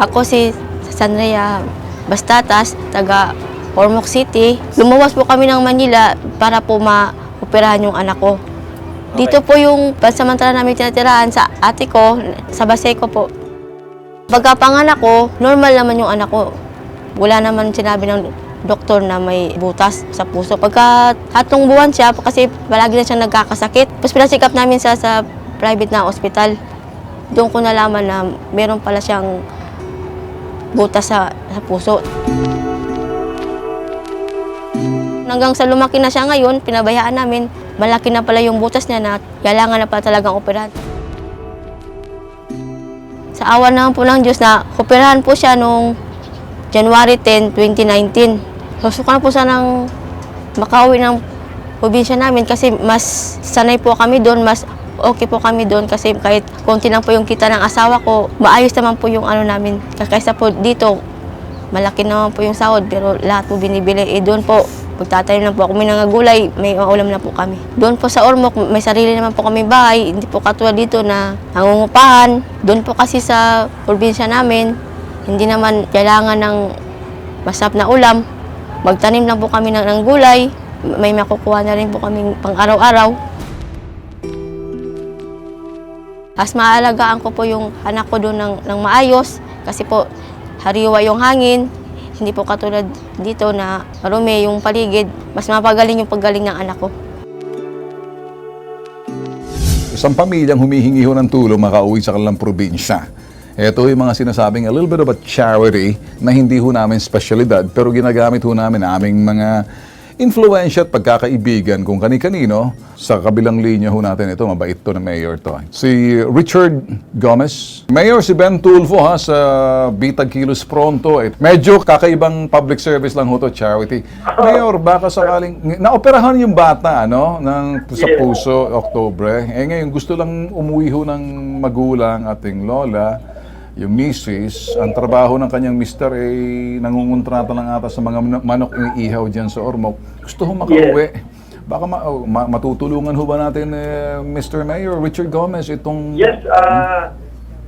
Ako si Sanrea Bastatas, taga Ormoc City. Lumawas po kami ng Manila para po maoperahan yung anak ko. Dito po yung pansamantala namin tinatirahan sa ate ko, sa Baseco po. Pagkapanganak ko, normal naman yung anak ko. Wala naman sinabi ng doktor na may butas sa puso. Pagka tatlong buwan siya, kasi palagi na siyang nagkakasakit. Tapos pinasikap namin sa, sa private na ospital. Doon ko nalaman na meron pala siyang butas sa, sa puso. Hanggang sa lumaki na siya ngayon, pinabayaan namin, malaki na pala yung butas niya na kailangan na pala talagang operahan. Sa awa naman po ng Diyos na operahan po siya nung January 10, 2019. So, suka na po sanang makauwi ng probinsya namin kasi mas sanay po kami doon, mas okay po kami doon kasi kahit konti lang po yung kita ng asawa ko, maayos naman po yung ano namin. Kaysa po dito, malaki naman po yung sahod pero lahat po binibili. Eh doon po, pagtatanim lang po kami ng gulay, may ulam na po kami. Doon po sa Ormoc, may sarili naman po kami bahay, hindi po katulad dito na nangungupahan. Doon po kasi sa probinsya namin, hindi naman kailangan ng masap na ulam. Magtanim lang po kami ng, ng gulay, may makukuha na rin po kami pang araw-araw. As maalagaan ko po yung anak ko doon ng, ng maayos kasi po hariwa yung hangin. Hindi po katulad dito na marumi yung paligid. Mas mapagaling yung paggaling ng anak ko. Isang pamilyang humihingi ho ng tulong makauwi sa kanilang probinsya. Ito yung mga sinasabing a little bit of a charity na hindi ho namin specialidad pero ginagamit ho namin aming mga influensya at pagkakaibigan kung kani-kanino. Sa kabilang linya ho natin ito, mabait to na mayor to. Si Richard Gomez. Mayor si Ben Tulfo ha sa Bitag Kilos Pronto. Eh, medyo kakaibang public service lang ho to, charity. Mayor, baka sakaling, naoperahan yung bata ano, ng, sa puso, Oktobre. Eh ngayon, gusto lang umuwi ho ng magulang ating lola yung misis, ang trabaho ng kanyang mister ay nangungontrata lang ata sa mga man- manok ni ihaw dyan sa Ormoc. Gusto ho makauwi. Baka ma- oh, ma- matutulungan ho ba natin eh, Mr. Mayor Richard Gomez itong... Yes, ah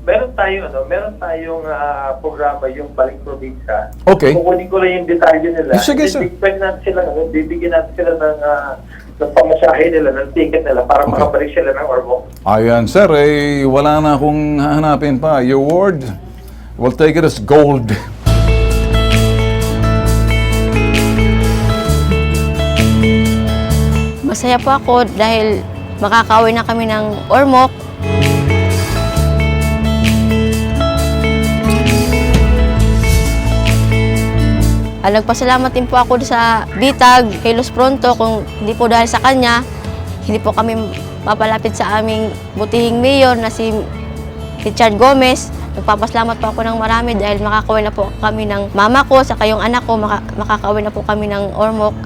meron tayo ano, meron tayong ah, programa yung balik probinsya. Okay. Kukunin ko lang yung detalye nila. Sige, sir. Bibigyan natin sila, ano, bibigyan natin sila ng ah, ng pamasahe nila, ng ticket nila para Okay. makabalik sila ng Ormoc. Ayan, sir, eh, wala na akong hahanapin pa. Your word, we'll take it as gold. Masaya po ako dahil makakauwi na kami ng Ormoc. Ah, nagpasalamat din po ako sa Bitag, Helos Pronto, kung hindi po dahil sa kanya, hindi po kami mapalapit sa aming butihing mayor na si Richard Gomez. Nagpapasalamat po ako ng marami dahil makakauwi na po kami ng mama ko, sa kayong anak ko, maka- makakauwi na po kami ng Ormoc.